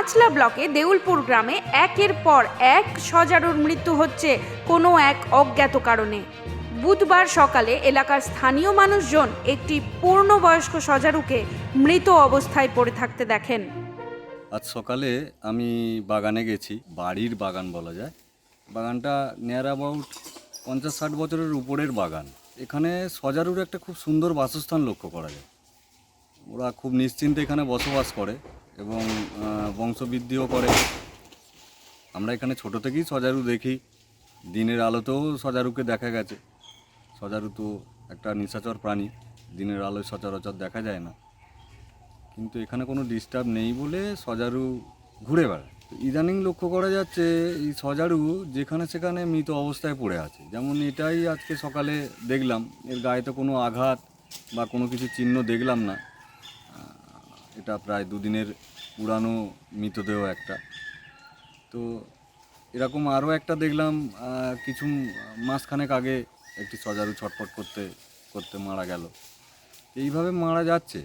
পাঁচলা ব্লকে দেউলপুর গ্রামে একের পর এক সজারুর মৃত্যু হচ্ছে কোনো এক অজ্ঞাত কারণে। বুধবার সকালে এলাকার স্থানীয় মানুষজন একটি পূর্ণবয়স্ক সজারুকে মৃত অবস্থায় পড়ে থাকতে দেখেন। আজ সকালে আমি বাগানে গেছি, বাড়ির বাগান বলা যায়। বাগানটা নিয়ার অ্যাবাউট পঞ্চাশ ষাট বছরের উপরের বাগান। এখানে সজারুর একটা খুব সুন্দর বাসস্থান লক্ষ্য করা যায়। ওরা খুব নিশ্চিন্তে এখানে বসবাস করে। এবং বংশবৃদ্ধিও করে। আমরা এখানে ছোট থেকেই সজারু দেখি। দিনের আলোতেও সজারুকে দেখা গেছে। সজারু তো একটা নিশাচর প্রাণী। দিনের আলোয় সচরাচর দেখা যায় না। কিন্তু এখানে কোনো ডিস্টার্ব নেই বলে সজারু ঘুরে বেড়ায়। ইদানিং লক্ষ্য করা যাচ্ছে, এই সজারু যেখানে সেখানে মৃত অবস্থায় পড়ে আছে। যেমন এটাই আজকে সকালে দেখলাম। এর গায়ে তো কোনো আঘাত বা কোনো কিছু চিহ্ন দেখলাম না। এটা প্রায় দুদিনের পুরানো মৃতদেহ একটা। তো এরকম আরও একটা দেখলাম কিছু মাসখানেক আগে একটি সজারু ছটফট করতে করতে মারা গেল। এইভাবে মারা যাচ্ছে?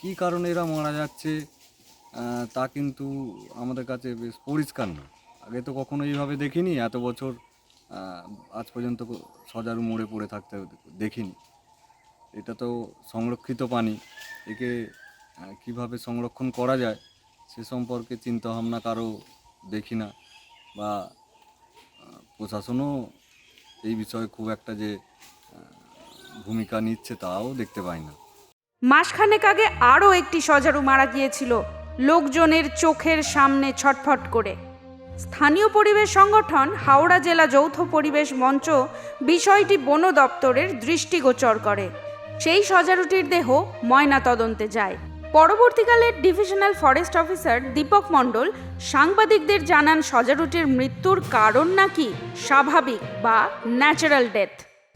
কী কারণে এরা মারা যাচ্ছে? তা কিন্তু আমাদের কাছে বেশ পরিষ্কার না। আগে তো কখনো এইভাবে দেখিনি, এত বছর আজ পর্যন্ত সজারু মোড়ে পড়ে থাকতে দেখিনি। এটা তো সংরক্ষিত পানি একে কীভাবে সংরক্ষণ করা যায় সে সম্পর্কে চিন্তাভাবনা কারও দেখি না বা প্রশাসনও এই বিষয়ে খুব একটা যে ভূমিকা নিচ্ছে তাও দেখতে পাই না। মাসখানেক আগে আরও একটি সজারু মারা গিয়েছিল, লোকজনের চোখের সামনে ছটফট করে। স্থানীয় পরিবেশ সংগঠন হাওড়া জেলা যৌথ পরিবেশ মঞ্চ বিষয়টি বন দপ্তরের দৃষ্টিগোচর করে। সেই সজারুটির দেহ ময়না তদন্তে যায়। পরবর্তীকালে divisional forest officer Dipak Mondal সাংবাদিকদের জানান সজারুটির মৃত্যুর কারণ নাকি স্বাভাবিক বা ন্যাচারাল ডেথ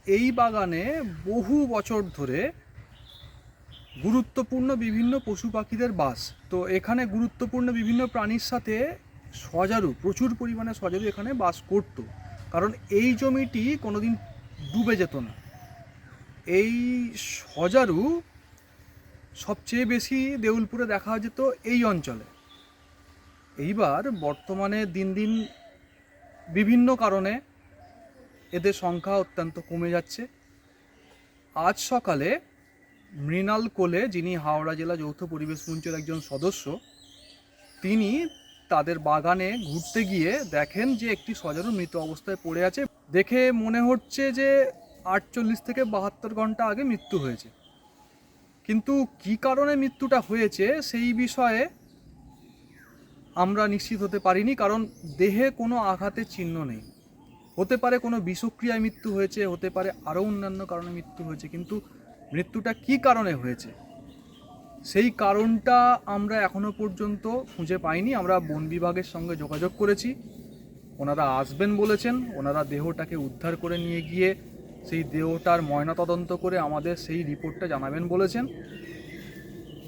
এই বাগানে বহু বছর ধরে গুরুত্বপূর্ণ বিভিন্ন পশু পাখিদের বাস। তো এখানে গুরুত্বপূর্ণ বিভিন্ন প্রাণীর সাথে সজারু, প্রচুর পরিমাণে সজারু এখানে বাস করত। কারণ এই জমিটি কোনোদিন ডুবে যেত না। এই সজারু সবচেয়ে বেশি দেউলপুরে দেখা যেত এই অঞ্চলে। এইবার বর্তমানে দিন দিন বিভিন্ন কারণে এদের সংখ্যা অত্যন্ত কমে যাচ্ছে। আজ সকালে মৃণাল কোলে, যিনি হাওড়া জেলা যৌথ পরিবেশ মঞ্চের একজন সদস্য, তিনি তাদের বাগানে ঘুরতে গিয়ে দেখেন যে একটি সজারু মৃত অবস্থায় পড়ে আছে। দেখে মনে হচ্ছে যে আটচল্লিশ থেকে বাহাত্তর ঘণ্টা আগে মৃত্যু হয়েছে। কিন্তু কি কারণে মৃত্যুটা হয়েছে সেই বিষয়ে আমরা নিশ্চিত হতে পারিনি, কারণ দেহে কোনো আঘাতের চিহ্ন নেই। হতে পারে কোনো বিষক্রিয়ায় মৃত্যু হয়েছে, হতে পারে আরও অন্যান্য কারণে মৃত্যু হয়েছে, কিন্তু মৃত্যুটা কি কারণে হয়েছে? সেই কারণটা আমরা এখনও পর্যন্ত খুঁজে পাইনি। আমরা বন বিভাগের সঙ্গে যোগাযোগ করেছি। ওনারা আসবেন বলেছেন, ওনারা দেহটাকে উদ্ধার করে নিয়ে গিয়ে সেই দেহটার ময়নাতদন্ত করে আমাদের সেই রিপোর্টটা জানাবেন বলেছেন।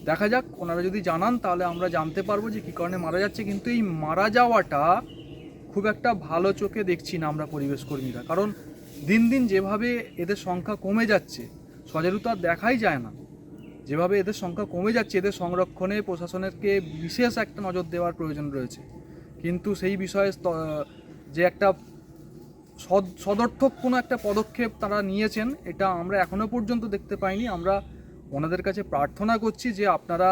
দেখা যাক, ওনারা যদি জানান, তাহলে আমরা জানতে পারব যে কী কারণে মারা যাচ্ছে। কিন্তু এই মারা যাওয়াটা খুব একটা ভালো চোখে দেখছি না আমরা পরিবেশ কর্মীরা। কারণ দিন দিন যেভাবে এদের সংখ্যা কমে যাচ্ছে, সজারু তো আর দেখাই যায় না। যেভাবে এদের সংখ্যা কমে যাচ্ছে, এদের সংরক্ষণে প্রশাসনেরকে বিশেষ একটা নজর দেওয়ার প্রয়োজন রয়েছে। কিন্তু সেই বিষয়ে যে একটা সদর্থক কোনো একটা পদক্ষেপ তারা নিয়েছেন, এটা আমরা এখনও পর্যন্ত দেখতে পাইনি। আমরা ওনাদের কাছে প্রার্থনা করছি যে আপনারা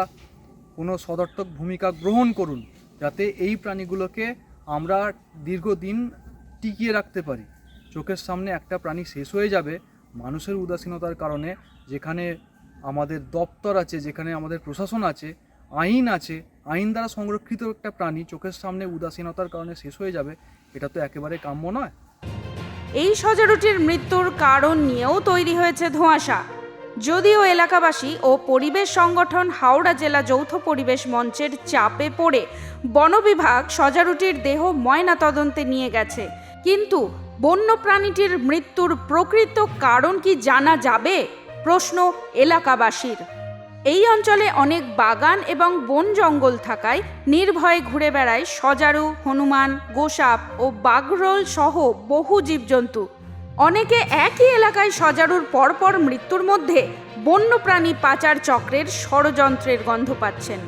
কোনো সদর্থক ভূমিকা গ্রহণ করুন, যাতে এই প্রাণীগুলোকে আমরা দীর্ঘদিন টিকিয়ে রাখতে পারি। চোখের সামনে একটা প্রাণী শেষ হয়ে যাবে, মানুষের উদাসীনতার কারণে যেখানে আমাদের দপ্তর আছে, যেখানে আমাদের প্রশাসন আছে, আইন আছে, আইন দ্বারা সংরক্ষিত একটা প্রাণী চোখের সামনে উদাসীনতার কারণে শেষ হয়ে যাবে, এটা তো একেবারে কাম্য নয়। এই সজারুটির মৃত্যুর কারণ নিয়েও তৈরি হয়েছে ধোঁয়াশা। যদিও এলাকাবাসী ও পরিবেশ সংগঠন হাওড়া জেলা যৌথ পরিবেশ মঞ্চের চাপে পড়ে বন বিভাগ সজারুটির দেহ ময়না তদন্তে নিয়ে গেছে। কিন্তু বন্য প্রাণীটির মৃত্যুর প্রকৃত কারণ কি জানা যাবে? প্রশ্ন এলাকাবাসীর। এই অঞ্চলে অনেক বাগান এবং বন জঙ্গল থাকায় নির্ভয়ে ঘুরে বেড়ায় সজারু, হনুমান, গোসাপ ও বাগরোল সহ বহু জীবজন্তু। অনেকে একই এলাকায় সজারুর পরপর মৃত্যুর মধ্যে বন্যপ্রাণী পাচার চক্রের ষড়যন্ত্রের গন্ধ পাচ্ছেন।